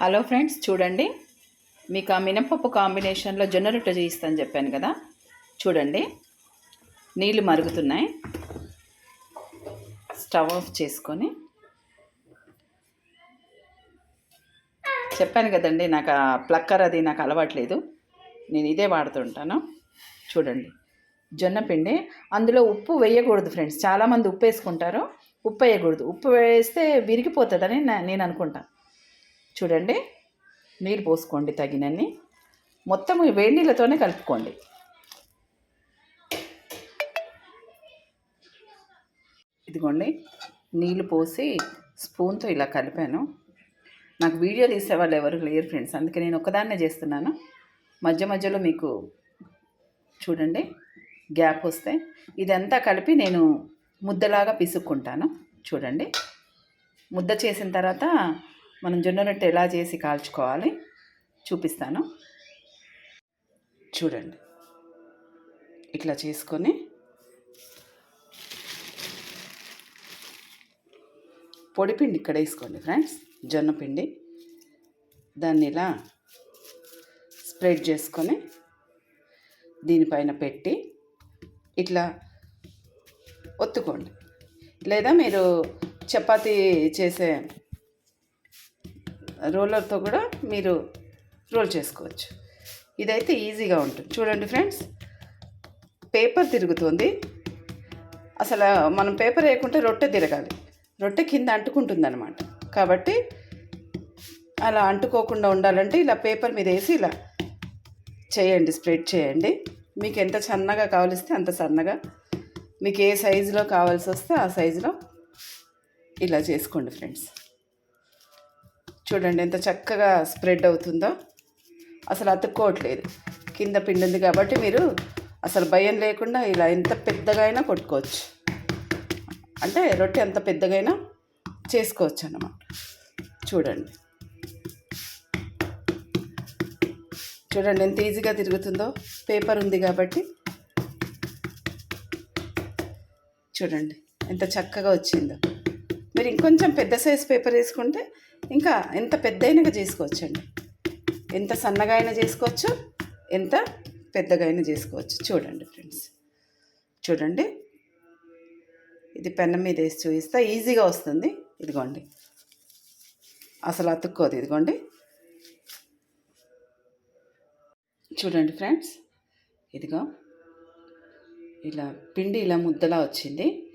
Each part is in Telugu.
హలో ఫ్రెండ్స్ చూడండి. మీకు ఆ మినపప్పు కాంబినేషన్లో జొన్న రొట్టె చేయిస్తాను చెప్పాను కదా. చూడండి. నీళ్ళు మరుగుతున్నాయి. స్టవ్ ఆఫ్ చేసుకొని. చెప్పాను కదండి నాకు ఆ ప్లక్కర్ అది నాకు అలవాట్లేదు. నేను ఇదే వాడుతుంటాను. చూడండి. జొన్న పిండి. అందులో ఉప్పు వేయకూడదు ఫ్రెండ్స్. చాలామంది ఉప్పు వేసుకుంటారు. ఉప్పు వేయకూడదు. ఉప్పు వేస్తే విరిగిపోతుందని నేను అనుకుంటాను చూడండి. నీరు పోసుకోండి తగినన్ని. మొత్తం వేడి నీళ్ళతోనే కలుపుకోండి. ఇదిగోండి. నీళ్ళు పోసి స్పూన్తో ఇలా కలిపాను. నాకు వీడియో తీసేవాళ్ళు ఎవరు లేరు ఫ్రెండ్స్. అందుకే నేను ఒకదాన్నే చేస్తున్నాను. మధ్య మధ్యలో మీకు చూడండి. గ్యాప్ వస్తే ఇదంతా కలిపి నేను ముద్దలాగా పిసుక్కుంటాను. చూడండి. ముద్ద చేసిన తర్వాత మనం జొన్న రొట్టె ఎలా చేసి కాల్చుకోవాలి చూపిస్తాను. చూడండి. ఇట్లా చేసుకొని పొడిపిండి ఇక్కడ వేసుకోండి ఫ్రెండ్స్. జొన్న పిండి. దాన్ని ఇలా స్ప్రెడ్ చేసుకొని దీనిపైన పెట్టి ఇట్లా ఒత్తుకోండి. లేదా మీరు చపాతీ చేసే రోలర్తో కూడా మీరు రోల్ చేసుకోవచ్చు. ఇదైతే ఈజీగా ఉంటుంది. చూడండి ఫ్రెండ్స్ పేపర్ తిరుగుతుంది. అసలు మనం పేపర్ వేయకుంటే రొట్టె తిరగాలి. రొట్టె కింద అంటుకుంటుందన్నమాట. కాబట్టి అలా అంటుకోకుండా ఉండాలంటే ఇలా పేపర్ మీద వేసి ఇలా చేయండి స్ప్రెడ్ చేయండి. మీకు ఎంత సన్నగా కావలిస్తే అంత సన్నగా. మీకు ఏ సైజులో కావాల్సి వస్తే ఆ సైజులో ఇలా చేసుకోండి ఫ్రెండ్స్. చూడండి ఎంత చక్కగా స్ప్రెడ్ అవుతుందో. అసలు అతుక్కోవట్లేదు. కింద పిండి ఉంది కాబట్టి మీరు అసలు భయం లేకుండా ఇలా ఎంత పెద్దగా అయినా కొట్టుకోవచ్చు. అంటే రొట్టె ఎంత పెద్దగైనా చేసుకోవచ్చు అన్నమాట. చూడండి. చూడండి ఎంత ఈజీగా తిరుగుతుందో. పేపర్ ఉంది కాబట్టి. చూడండి ఎంత చక్కగా వచ్చిందో. మీరు ఇంకొంచెం పెద్ద సైజ్ పేపర్ వేసుకుంటే ఇంకా ఎంత పెద్ద అయినా చేసుకోవచ్చండి. ఎంత సన్నగా అయినా చేసుకోవచ్చు ఎంత పెద్దగా అయినా చేసుకోవచ్చు. చూడండి ఫ్రెండ్స్. చూడండి. ఇది పెన్నం మీద వేసి చూపిస్తా. ఈజీగా వస్తుంది. ఇదిగోండి. అసలు అతుక్కోదు. ఇదిగోండి. చూడండి ఫ్రెండ్స్. ఇదిగో. ఇలా పిండి ఇలా ముద్దలా వచ్చింది.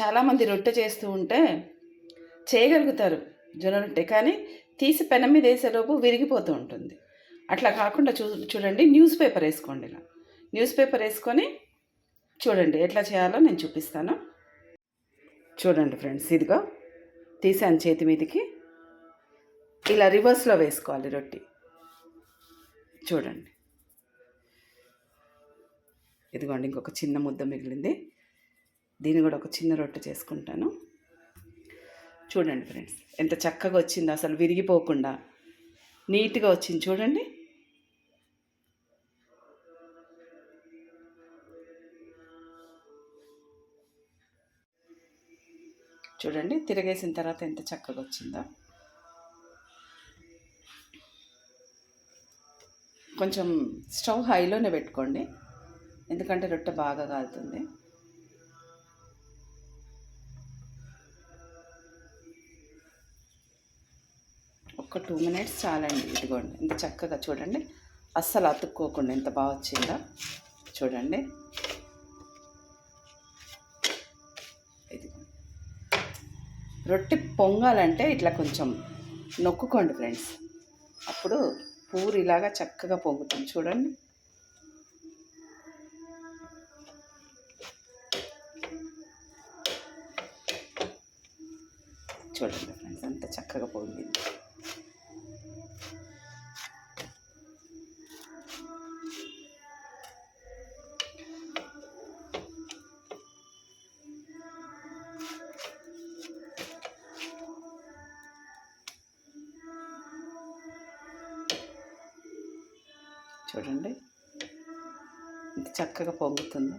చాలామంది రొట్టె చేస్తూ ఉంటే చేయగలుగుతారు. జొన్న రొట్టె కానీ తీసి పెనం మీద వేసేలోపు విరిగిపోతూ ఉంటుంది. అట్లా కాకుండా చూ చూడండి న్యూస్ పేపర్ వేసుకోండి ఇలా. న్యూస్ పేపర్ వేసుకొని చూడండి ఎట్లా చేయాలో నేను చూపిస్తాను. చూడండి ఫ్రెండ్స్ ఇదిగో తీసాను చేతి మీదకి. ఇలా రివర్స్లో వేసుకోవాలి రొట్టి. చూడండి. ఇదిగోండి ఇంకొక చిన్న ముద్ద మిగిలింది. దీన్ని కూడా ఒక చిన్న రొట్టె చేసుకుంటాను. చూడండి ఫ్రెండ్స్. ఎంత చక్కగా వచ్చిందో అసలు విరిగిపోకుండా నీట్గా వచ్చింది చూడండి. చూడండి తిరగేసిన తర్వాత ఎంత చక్కగా వచ్చిందో. కొంచెం స్టవ్ హైలోనే పెట్టుకోండి. ఎందుకంటే రొట్టె బాగా కాలుతుంది. ఒక టూ మినిట్స్ చాలండి. ఇదిగోండి ఇంత చక్కగా చూడండి. అస్సలు అతుక్కోకుండా ఎంత బాగా వచ్చిందో? చూడండి. ఇది రొట్టె పొంగాలంటే ఇట్లా కొంచెం నొక్కుకోండి ఫ్రెండ్స్. అప్పుడు పూరిలాగా చక్కగా పొంగుతుంది. చూడండి. చూడండి ఫ్రెండ్స్ అంత చక్కగా పొంగింది. చూడండి. ఇది చక్కగా పొంగుతుంది.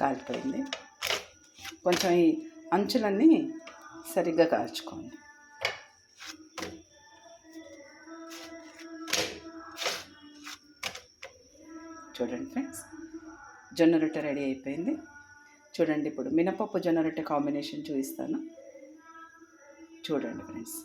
కాలిపోయింది. కొంచెం ఈ అంచులన్నీ సరిగ్గా కాల్చుకోండి. చూడండి ఫ్రెండ్స్. జొన్న రొట్టె రెడీ అయిపోయింది. చూడండి ఇప్పుడు మినపప్పు జొన్న రొట్టె కాంబినేషన్ చూపిస్తాను. చూడండి ఫ్రెండ్స్.